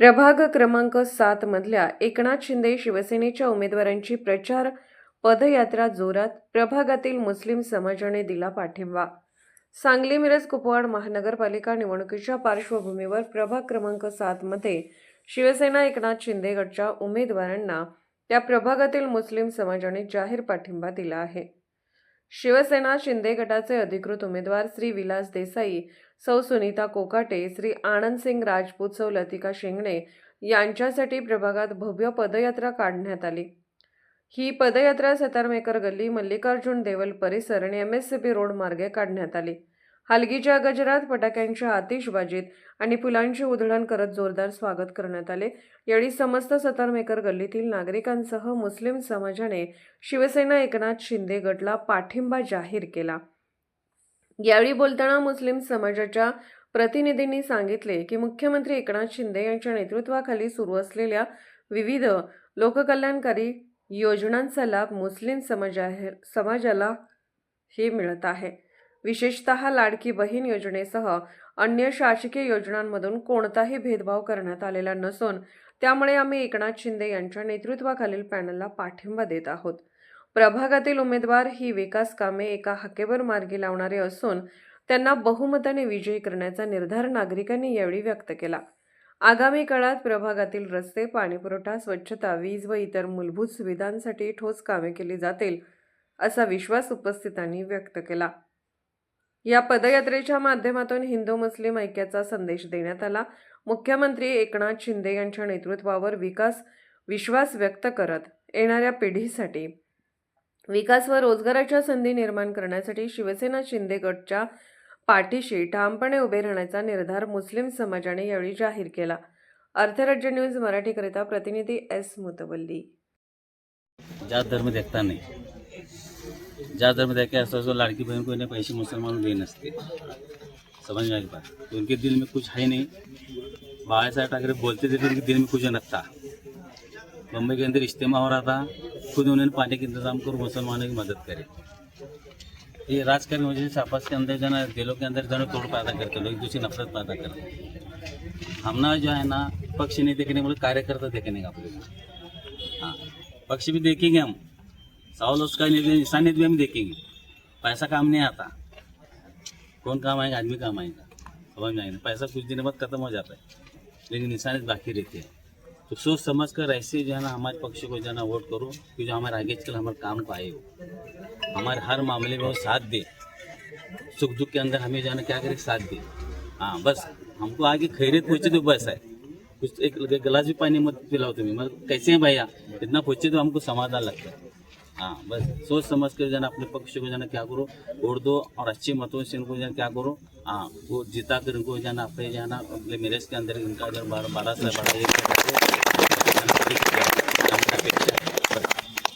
प्रभाग क्रमांक सात मधल्या एकनाथ शिंदे शिवसेनेच्या उमेदवारांची प्रचार पदयात्रा जोरात प्रभागातील मुस्लिम समाजाने दिला पाठिंबा. सांगली मिरज कुपवाड महानगरपालिका निवडणुकीच्या पार्श्वभूमीवर प्रभाग क्रमांक सात मध्ये शिवसेना एकनाथ शिंदे गटच्या उमेदवारांना त्या प्रभागातील मुस्लिम समाजाने जाहीर पाठिंबा दिला आहे. शिवसेना शिंदे गटाचे अधिकृत उमेदवार श्री विलास देसाई सौ सुनीता कोकाटे श्री आनंदसिंग राजपूत सौ लतिका शेंगणे यांच्यासाठी प्रभागात भव्य पदयात्रा काढण्यात आली. ही पदयात्रा सतारमेकर गल्ली मल्लिकार्जुन देवल परिसर आणि M S C P road मार्गे काढण्यात आली. हलगीच्या गजरात फटाक्यांच्या आतिषबाजीत आणि फुलांची उधळण करत जोरदार स्वागत करण्यात आले. यावेळी समस्त सतारमेकर गल्लीतील नागरिकांसह मुस्लिम समाजाने शिवसेना एकनाथ शिंदे गटला पाठिंबा जाहीर केला. यावेळी बोलताना मुस्लिम समाजाच्या प्रतिनिधींनी सांगितले की मुख्यमंत्री एकनाथ शिंदे यांच्या नेतृत्वाखाली सुरू असलेल्या विविध लोककल्याणकारी योजनांचा लाभ मुस्लिम समाजा समाजाला हे मिळत आहे. विशेषतः लाडकी बहीण योजनेसह अन्य शासकीय योजनांमधून कोणताही भेदभाव करण्यात आलेला नसून त्यामुळे आम्ही एकनाथ शिंदे यांच्या नेतृत्वाखालील पॅनलला पाठिंबा देत आहोत. प्रभागातील उमेदवार ही विकास कामे एका हाकेवर मार्गी लावणारे असून त्यांना बहुमताने विजयी करण्याचा निर्धार नागरिकांनी यावेळी व्यक्त केला. आगामी काळात प्रभागातील रस्ते पाणीपुरवठा स्वच्छता वीज व इतर मूलभूत सुविधांसाठी ठोस कामे केली जातील असा विश्वास उपस्थितांनी व्यक्त केला. या पदयात्रेच्या माध्यमातून हिंदू मुस्लिम ऐक्याचा संदेश देण्यात आला. मुख्यमंत्री एकनाथ शिंदे यांच्या नेतृत्वावर विकास विश्वास व्यक्त करत येणाऱ्या पिढीसाठी विकास व रोजगाराच्या संधी निर्माण करण्यासाठी शिवसेना शिंदे गटच्या पाठीशी ठामपणे उभे राहण्याचा निर्धार मुस्लिम समाजाने यावेळी जाहीर केला. अर्थराज्य न्यूज मराठीकरिता प्रतिनिधी एस मुतवल्ली. जात धर्म देखता नहीं जात धर्म देख के ऐसा लाड़की बहन को इन्हें पैसे मुसलमानों दे नसते. समझ में आई बात तो उनके दिल में कुछ है नहीं. बाहर साहब अगर बोलते थे तो उनके दिल में कुछ न था बम्बई के अंदर इज्तिमा हो रहा था. खुद उन्होंने पानी का इंतज़ाम कर, मुसलमानों की मदद करे। ये राजकारण वजह से आपस के अंदर जाना, दिलों के अंदर जो है ना तोड़ पैदा करते लोग दूसरी नफरत पैदा करते हम ना जो है ना, पक्ष नहीं देखने बोले कार्यकर्ता देखने का को। हाँ पक्ष भी देखेंगे हम। सवाल उसका इंसानियत भी हम देखेंगे। पैसा काम नहीं आता। कौन काम आएगा? आदमी काम आएगा। समझ में आएगा। पैसा कुछ दिन बाद खत्म हो जाता है। लेकिन इंसानियत बाकी रहती है। तो सोच समझ कर ऐसे जो है ना हमारे पक्ष को जो है ना वोट करो कि जो हमारे आगे चल हमारे काम को आए हो। हमारे हर मामले में वो साथ दे। सुख दुख के अंदर हमें जो है ना क्या करे, साथ दे। हाँ बस हमको आगे खैरियत पहुँचे तो बस है। कुछ एक गिलास भी पानी मत पिलाओ तुम्हें। मतलब कैसे हैं भैया? इतना पहुँचे तो हमको समाधान लगता है। हाँ बस सोच समझ कर जाना अपने पक्ष को जाना क्या करो, वोट दो और अच्छे मतों से इनको जाना क्या करो। हाँ वो जिता कर इनको जाना अपने जाना अपने मेरेज के अंदर इनका अगर बारह बारह से एक